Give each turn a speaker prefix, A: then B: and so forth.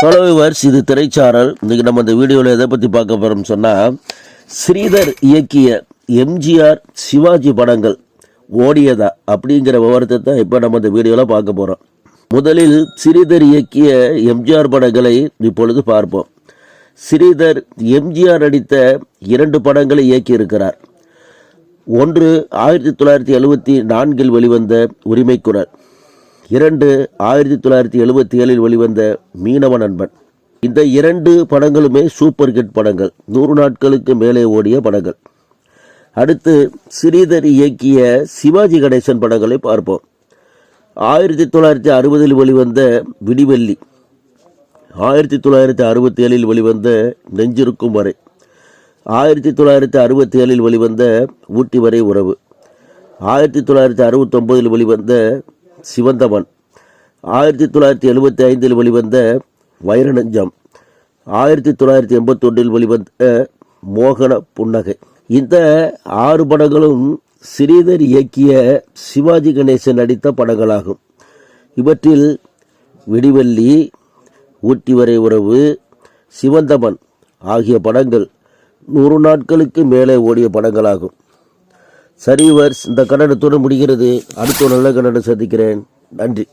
A: Hello viewers இது திரைச்சாரல். இன்றைக்கி நம்ம இந்த வீடியோவில் எதை பற்றி பார்க்க போகிறோம்னு சொன்னால் ஸ்ரீதர் இயக்கிய எம்ஜிஆர் சிவாஜி படங்கள் ஓடியதா அப்படிங்கிற விவரத்தை தான் இப்போ நம்ம இந்த வீடியோவில் பார்க்க போகிறோம் முதலில் ஸ்ரீதர் இயக்கிய எம்ஜிஆர் படங்களை இப்பொழுது பார்ப்போம். ஸ்ரீதர் எம்ஜிஆர் நடித்த இரண்டு படங்களை இயக்கியிருக்கிறார். ஒன்று ஆயிரத்தி தொள்ளாயிரத்தி எழுபத்தி நான்கில் வெளிவந்த உரிமைக்குரல். இரண்டு ஆயிரத்தி தொள்ளாயிரத்தி எழுபத்தி ஏழில் வெளிவந்த மீனவ நண்பன். இந்த இரண்டு படங்களுமே சூப்பர் ஹிட் படங்கள். நூறு நாட்களுக்கு மேலே ஓடிய படங்கள். அடுத்து ஸ்ரீதர் இயக்கிய சிவாஜி கணேசன் படங்களை பார்ப்போம். ஆயிரத்தி தொள்ளாயிரத்தி அறுபதில் வெளிவந்த விடிவெள்ளி. ஆயிரத்தி தொள்ளாயிரத்தி அறுபத்தி ஏழில் வெளிவந்த நெஞ்சிருக்கும் வரை. ஆயிரத்தி தொள்ளாயிரத்தி அறுபத்தி ஏழில் வெளிவந்த ஊட்டி வரை உறவு. ஆயிரத்தி தொள்ளாயிரத்தி அறுபத்தொம்போதில் வெளிவந்த சிவந்தவன். ஆயிரத்தி தொள்ளாயிரத்தி எழுபத்தி ஐந்தில் வெளிவந்த வைரநஞ்சம். ஆயிரத்தி தொள்ளாயிரத்தி எண்பத்தொன்றில் வெளிவந்த மோகன புன்னகை. இந்த ஆறு படங்களும் ஸ்ரீதர் இயக்கிய சிவாஜி கணேசன் நடித்த படங்களாகும். இவற்றில் விடிவெள்ளி ஊட்டி வரை உறவு சிவந்தமன் ஆகிய படங்கள் நூறு நாட்களுக்கு மேலே ஓடிய படங்களாகும். சரி வர்ஸ் இந்த கன்னடத்தோடு முடிகிறது. அடுத்த ஒரு நல்ல கன்னடம் சந்திக்கிறேன். நன்றி.